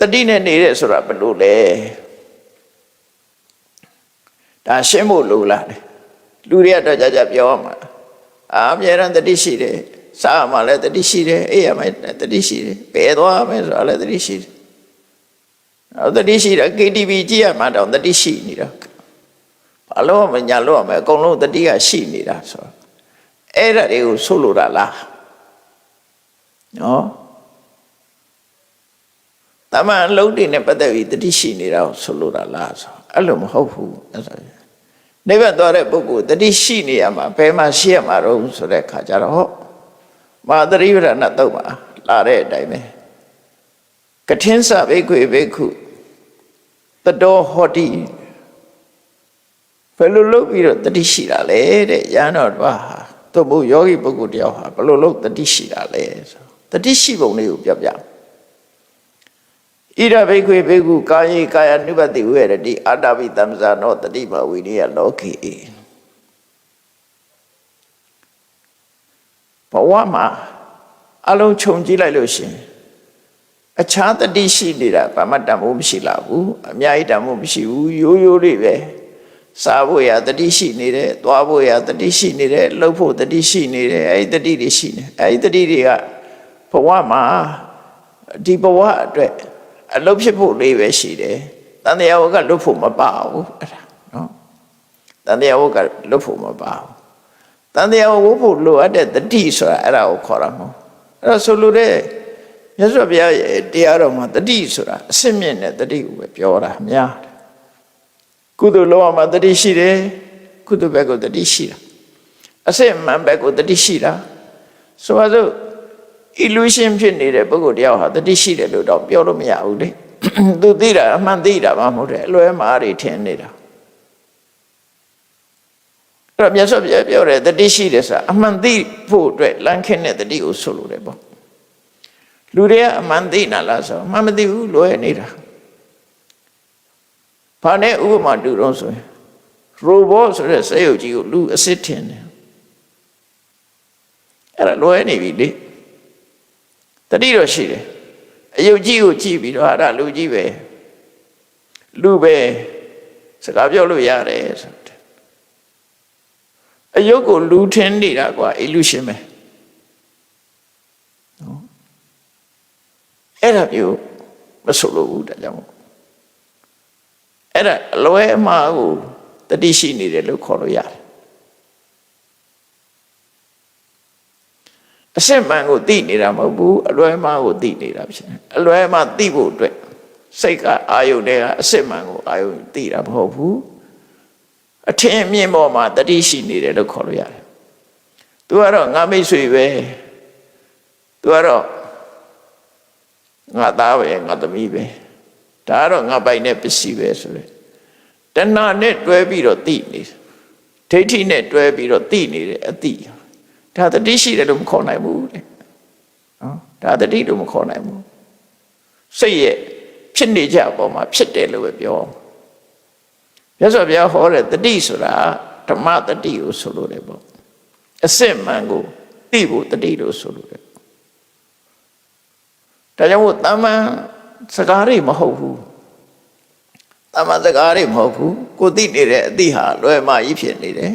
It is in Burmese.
တတိနဲ့နေတဲ့ဆိုတာဘယ်လိုလဲဒါရှင်းဖို့လိုလားတယ်လူတွေကတော့ကြာကြာပြောရမှာအာအမြဲတမ်းတတိရှိတယ်စားမှလည်းတတိရှိတယ်အေးရမှတတိရှိတယ်ဘယ်သွားမယ်ဆိုတာလည်းတတိရှိတယ်အော်တတိရှိတာ KTV ကြည့်ရမှာတော့တတိရှိနေတာဘာလို့မညာလို့ရမယ်အကုန်လုံးတတိကရှိနေတာဆိုတော့အဲ့ဒါတွေကိုဆိုလိုတာလားနော် တမန်အလုံးတွေနဲ့ပတ်သက်ပြီးတတိရှိနေတာကိုဆိုလိုတာလားဆိုအဲ့လိုမဟုတ်ဘူးအဲ့ဆိုနိဗ္ဗာန်သွားတဲ့ပုဂ္ဂိုလ်တတိရှိနေရမှာဘယ်မှာရှိရမှာတော့ဆိုတဲ့ခါကျတော့ဟောမဟာသရိဝရဏတုတ်မှာလာတဲ့အတိုင်းပဲကထင်းစဘိက္ခွေဘိက္ခုတတော်ဟောတိဘယ်လိုလုပ်ပြီးတော့တတိရှိတာလဲတဲ့ရဟန်းတော်ဘာဟာသူ့ဘုယောဂီပုဂ္ဂိုလ်တယောက်ဟာဘယ်လိုလုပ်တတိရှိတာလဲဆိုတတိရှိပုံလေးကိုပြောပြ ဣရဘိက္ခွေဘိက္ခုကာယေကာယ ानु ပတိဝေရတိအာတပိတမ္ပဇာနောတတိမဝိရိယလောကေဘဝမှာအလုံးခြုံကြည့်လိုက်လို့ရှင်အခြားတတိရှိနေတာဘာမှတန်ဖို့မရှိလာဘူးအများကြီးတန်ဖို့မရှိဘူးရိုးရိုးလေးပဲစားဖို့ရတတိရှိနေတယ်သွားဖို့ရတတိရှိနေတယ်လှုပ်ဖို့တတိရှိနေတယ်အဲ့ဒီတတိတွေရှိနေအဲ့ဒီတတိတွေကဘဝမှာဒီဘဝအတွက် အလုပ်ဖြစ်ဖို့လေးပဲရှိတယ်တန်တရားဝကလွတ်ဖို့မပါဘူးအဲ့ဒါနော်တန်တရားဝကလွတ်ဖို့မပါဘူးတန်တရားဝဖို့လိုအပ်တဲ့တတိဆိုတာအဲ့ဒါကိုခေါ်တာမဟုတ်အဲ့တော့ဆိုလိုတဲ့မြတ်စွာဘုရားရဲ့တရားတော်မှာတတိဆိုတာအစစ်မြင့်တဲ့တတိကိုပဲပြောတာများတယ်ကုသိုလ်လောကမှာတတိရှိတယ်ကုသိုလ်ဘက်ကိုတတိရှိတာအစစ်မှန်ဘက်ကိုတတိရှိတာဆိုပါစို့ illusion ဖြစ်နေတဲ့ပုဂ္ဂိုလ်တယောက်ဟာတတိရှိတယ်လို့တော့ပြောလို့မရဘူးလေသူသိတာအမှန်သိတာမှမဟုတ်တယ်အလွဲမှားတွေထင်နေတာအဲ့တော့မြတ်စွာဘုရားပြောတယ်တတိရှိတယ်ဆိုတာအမှန်သိဖို့အတွက်လမ်းခင်းတဲ့တတိကိုဆိုလိုတယ်ပေါ့လူတွေကအမှန်သိနာလားဆိုအမှန်မသိဘူးလွဲနေတာဘာနဲ့ဥပမာတူတော့ဆိုရင်ရိုဘောဆိုတဲ့စက်ရုပ်ကြီးကိုလူအစ်စ်ထင်တယ်အဲ့ဒါလွဲနေပြီလေ တတိတော့ရှိတယ်အယုတ်ကြီးကိုကြည့်ပြီးတော့အဲ့ဒါလူကြီးပဲလူပဲစကားပြောလို့ရတယ်ဆိုတယ်အယုတ်ကိုလူထင်းနေတာကွာ illusion ပဲနော်အဲ့ဒါမျိုးမဆိုလို့ဘူးဒါကြောင့်မို့အဲ့ဒါအလွဲအမှားကိုတတိရှိနေတယ်လို့ခေါ်လို့ရတယ် အစစ်မှန်ကိုသိနေတာမဟုတ်ဘူးအလွဲမှားကိုသိနေတာဖြစ်တယ်အလွဲမှားသိဖို့အတွက်စိတ်ကအာယုန်တွေကအစစ်မှန်ကိုအာယုန်သိတာမဟုတ်ဘူးအထင်အမြင်ပေါ်မှာတတိရှိနေတယ်လို့ခေါ်လို့ရတယ်သူကတော့ငါမိတ်ဆွေပဲသူကတော့ငါသားပဲငါသမီးပဲဒါကတော့ငါပိုင်တဲ့ပစ္စည်းပဲဆိုရယ်တဏှာနဲ့တွဲပြီးတော့သိနေဒိဋ္ဌိနဲ့တွဲပြီးတော့သိနေတယ်အတိ ဒါတတိရှိတယ်လို့မခေါ်နိုင်ဘူးတဲ့နော်ဒါတတိလို့မခေါ်နိုင်ဘူးစိတ်ရဲ့ဖြစ်နေကြအပေါ်မှာဖြစ်တယ်လို့ပဲပြောမြတ်စွာဘုရားဟောတဲ့တတိဆိုတာဓမ္မတတိကိုဆိုလိုတယ်ပေါ့အစစ်မှန်ကိုသိဖို့တတိလို့ဆိုလိုတယ်ဒါကြောင့်မို့တမန်စကားတွေမဟုတ်ဘူးတမန်စကားတွေမဟုတ်ဘူးကိုသိနေတဲ့အတိဟာလွယ်မကြီးဖြစ်နေတယ်